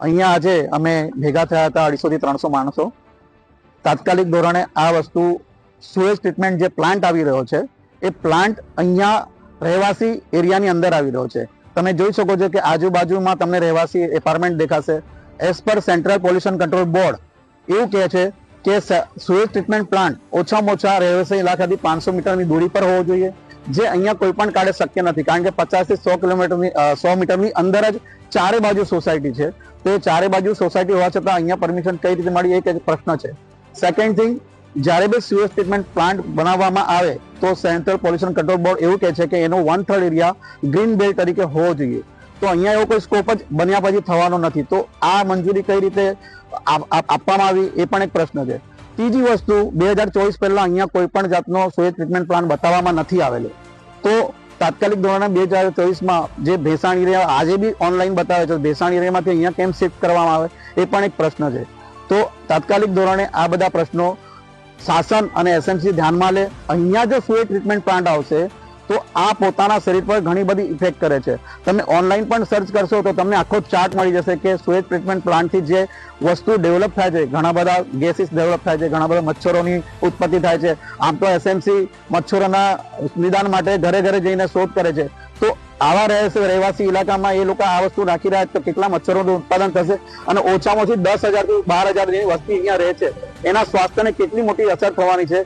અહીંયા આજે અમે ભેગા થયા હતા અઢીસો થી ત્રણસો માણસો. તાત્કાલિક ધોરણે આ વસ્તુ સુએજ ટ્રીટમેન્ટ જે પ્લાન્ટ આવી રહ્યો છે, એ પ્લાન્ટ અહીંયા રહેવાસી એરિયાની અંદર આવી રહ્યો છે. તમે જોઈ શકો છો કે આજુબાજુમાં તમને રહેવાસી એપાર્ટમેન્ટ દેખાશે. As per central pollution control board એવું કહે છે કે સુએજ ટ્રીટમેન્ટ પ્લાન્ટ ઓછામાં ઓછા રહેવાસી ઇલાકાથી પાંચસો મીટરની દૂરી પર હોવો જોઈએ. જે અહીંયા કોઈ પણ કાળે શક્ય નથી. કારણ કે પચાસથી સો કિલોમીટરની સો મીટરની અંદર જ ચારે બાજુ સોસાયટી છે. તો એ ચારે બાજુ સોસાયટી હોવા છતાં અહીંયા પરમિશન કઈ રીતે મળી એક પ્રશ્ન છે. સેકન્ડ થિંગ જ્યારે બી સુએજ ટ્રીટમેન્ટ પ્લાન્ટ બનાવવામાં આવે, તો સેન્ટ્રલ પોલ્યુશન કંટ્રોલ બોર્ડ એવું કહે છે કે એનો one third area green belt તરીકે હોવો જોઈએ. તો અહીંયા એવો કોઈ સ્કોપ જ બન્યા પછી થવાનો નથી. તો આ મંજૂરી કઈ રીતે આપ- આપ- આપવામાં આવી એ પણ એક પ્રશ્ન છે. ત્રીજી વસ્તુ, બે હજાર ચોવીસ પહેલા અહીંયા કોઈ પણ જાતનો સોય ટ્રીટમેન્ટ પ્લાન્ટ બતાવવામાં નથી આવેલો. તો તાત્કાલિક ધોરણે બે હજાર ચોવીસમાં જે ભેસાણ એરિયા આજે બી ઓનલાઈન બતાવે છે, ભેસાણ એરિયામાંથી અહીંયા કેમ શિફ્ટ કરવામાં આવે, એ પણ એક પ્રશ્ન છે. તો તાત્કાલિક ધોરણે આ બધા પ્રશ્નો શાસન અને એસએમસી ધ્યાનમાં લે. અહીંયા જો સોય ટ્રીટમેન્ટ પ્લાન્ટ આવશે તો આ પોતાના શરીર પર ઘણી બધી ઇફેક્ટ કરે છે. તમે ઓનલાઈન પણ સર્ચ કરશો તો તમને આખો ચાર્ટ મળી જશે કે સુએજ ટ્રીટમેન્ટ પ્લાન્ટથી જે વસ્તુ ડેવલપ થાય છે, ઘણા બધા ગેસીસ ડેવલપ થાય છે, ઘણા બધા મચ્છરોની ઉત્પત્તિ થાય છે. આમ તો એસએમસી મચ્છરોના નિદાન માટે ઘરે ઘરે જઈને શોધ કરે છે. તો આવા રહેશે, રહેવાસી ઇલાકામાં એ લોકો આ વસ્તુ રાખી રહ્યા છે તો કેટલા મચ્છરોનું ઉત્પાદન થશે અને ઓછામાં ઓછી દસ હજારથી બાર હજાર જેવી વસ્તી અહીંયા રહે છે. એના સ્વાસ્થ્યને કેટલી મોટી અસર થવાની છે?